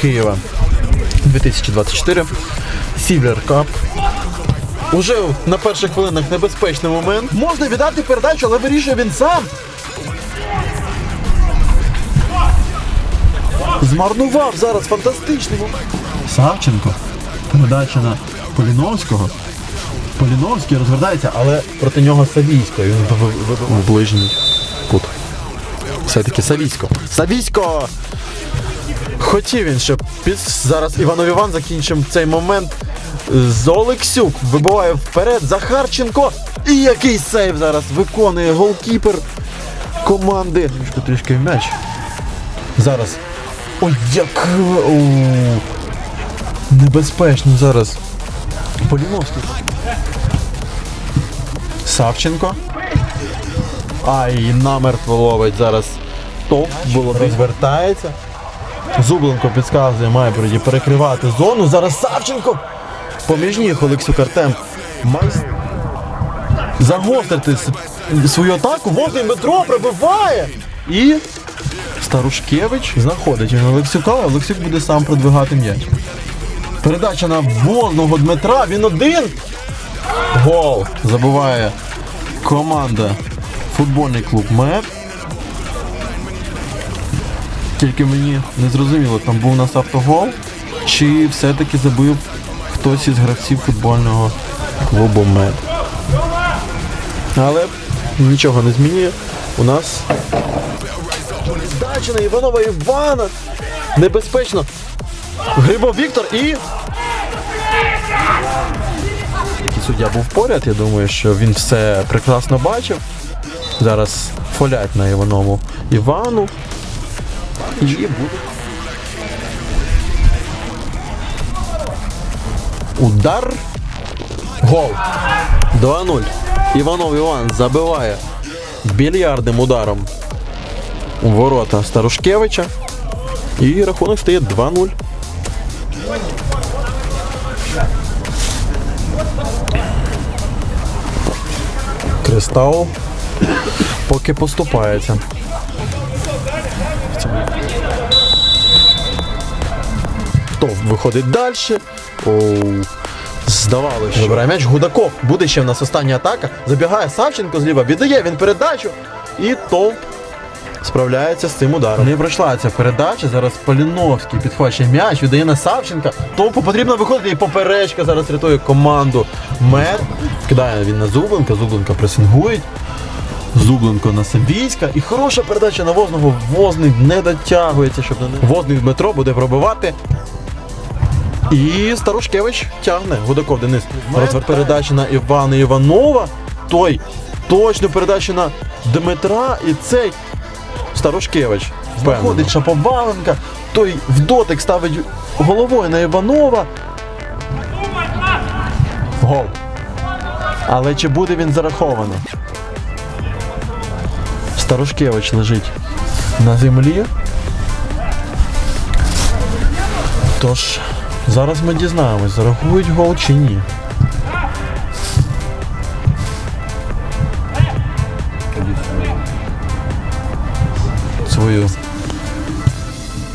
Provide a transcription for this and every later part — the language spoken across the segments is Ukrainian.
Києва 2024. Сівлер Кап. Уже на перших хвилинах небезпечний момент. Можна віддати передачу, але вирішує він сам. Змарнував зараз фантастичний момент. Савченко. Передача на Поліновського. Поліновський розвертається, але проти нього Савійсько. Він в ближній кут. Все-таки Савійсько. Савійсько! Хотів він, щоб під... зараз Іванов Іван закінчив цей момент. З Олексюк вибиває вперед Захарченко. І який сейв зараз виконує голкіпер команди. Трішки трішки в м'яч. Зараз. Ой, як о, небезпечно зараз. Поліновський. Савченко. Ай, намертво ловить зараз. Топ було розвертається. Зубленко підказує, має перекривати зону. Зараз Савченко. Поміж ніг Олексюк Артем. Має загострити свою атаку. Возний метро пробиває. І Старушкевич знаходить він Олексюка, Олексюк буде сам продвигати м'яч. Передача на возного Дмитра. Він один. Гол. Забуває команда. Футбольний клуб МЕП. Тільки мені не зрозуміло, там був у нас автогол, чи все-таки забив хтось із гравців футбольного клубу МЕД. Але нічого не змінює. У нас Дачина Іванова Івана. Небезпечно. Грибов Віктор і. Суддя був поряд, я думаю, що він все прекрасно бачив. Зараз фолять на Іванову Івану. І буде. Удар. Гол. 2-0. Іванов Іван забиває більярдним ударом у ворота Старушкевича. І рахунок стає 2-0. Кристал поки поступається. Хто виходить далі? Оу. Здавалося, що. Забирає м'яч Гудаков. Буде ще в нас остання атака. Забігає Савченко зліва, віддає він передачу. І Товп справляється з цим ударом. Не пройшла ця передача. Зараз Поліновський підхвачує м'яч, віддає на Савченка. Товпу потрібно виходити і поперечка зараз рятує команду. Мер. Кидає він на Зубленка, Зубленка пресингують. Зубленко на Савійська. І хороша передача на Возного. Возний не дотягується, щоб на не... Возний Дмитро буде пробивати. І Старушкевич тягне. Гудаков Денис. Розвер передача на Івана Іванова. Той точно передача на Дмитра. І цей Старушкевич. Виходить Шаповаленка. Той в дотик ставить головою на Іванова. Гол. Але чи буде він зарахований? Старушкевич лежить на землі. Тож, зараз ми дізнаємось, зарахують гол чи ні. Свою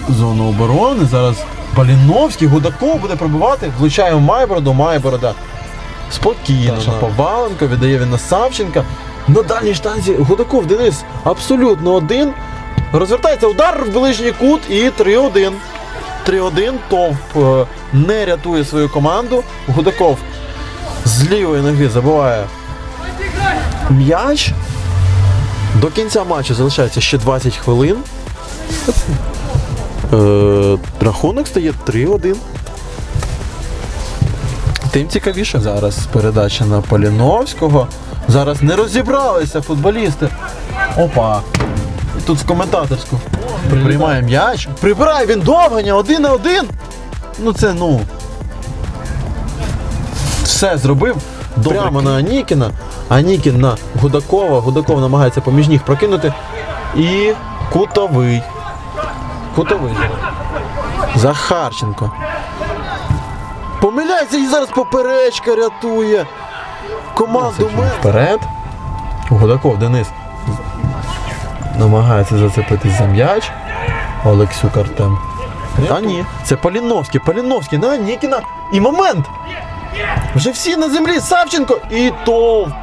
зону оборони. Зараз Баліновський, Гудаков буде пробивати, влучає в Майбороду, Майборода. Спокійно. Шаповаленко віддає він на Савченка. На дальній штанзі Гудаков Денис абсолютно один. Розвертається удар в ближній кут і 3-1. 3-1. Товп е, не рятує свою команду. Гудаков з лівої ноги забиває м'яч. До кінця матчу залишається ще 20 хвилин. Е, рахунок стає 3-1. Тим цікавіше. Зараз передача на Поліновського. Зараз не розібралися футболісти. Опа. Тут в коментаторську. Приймає м'яч. Прибирає він довганя, один на один. Ну це ну. Все зробив. Прямо на Анікіна. Анікін на Гудакова. Гудаков намагається поміж ніг прокинути. І кутовий. Кутовий. Захарченко. Помиляється і зараз поперечка рятує. Команду ми. Вперед. Гудаков Денис. Намагається зацепитись за м'яч. Олексюк Артем. А ні, це Поліновський, Поліновський, на Нікіна. І момент! Вже всі на землі, Савченко і товп.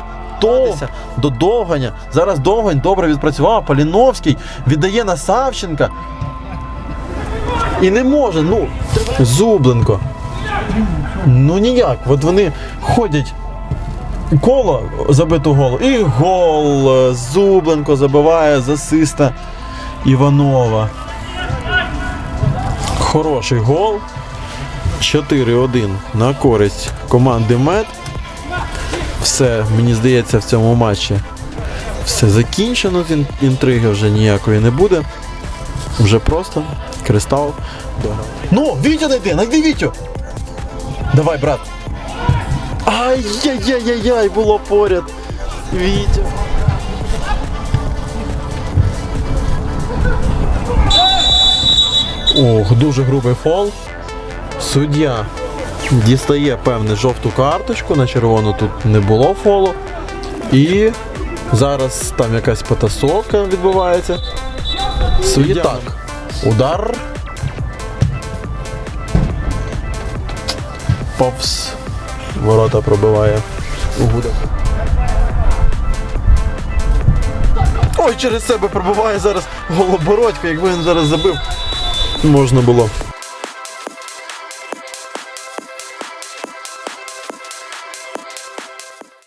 Товп до Довганя. Зараз Довгань добре відпрацював. Поліновський віддає на Савченка. І не може, ну, Зубленко. Ну ніяк. От вони ходять коло забиту голу. І гол. Е, Зубленко забиває з асиста Іванова. Хороший гол. 4-1 на користь команди Мед. Все, мені здається, в цьому матчі все закінчено. Інтриги вже ніякої не буде. Вже просто кристал. Ну, Вітю найди, найди Вітю! Давай, брат. Ай-яй-яй-яй-яй, було поряд. Вітя. Ох, дуже грубий фол. Суддя дістає певне жовту карточку, на червону тут не було фолу. І зараз там якась потасовка відбувається. Суддя. І так. Удар. Повз. Ворота пробиває. Угуда. Ой, через себе пробиває зараз голобородько, якби він зараз забив. Можна було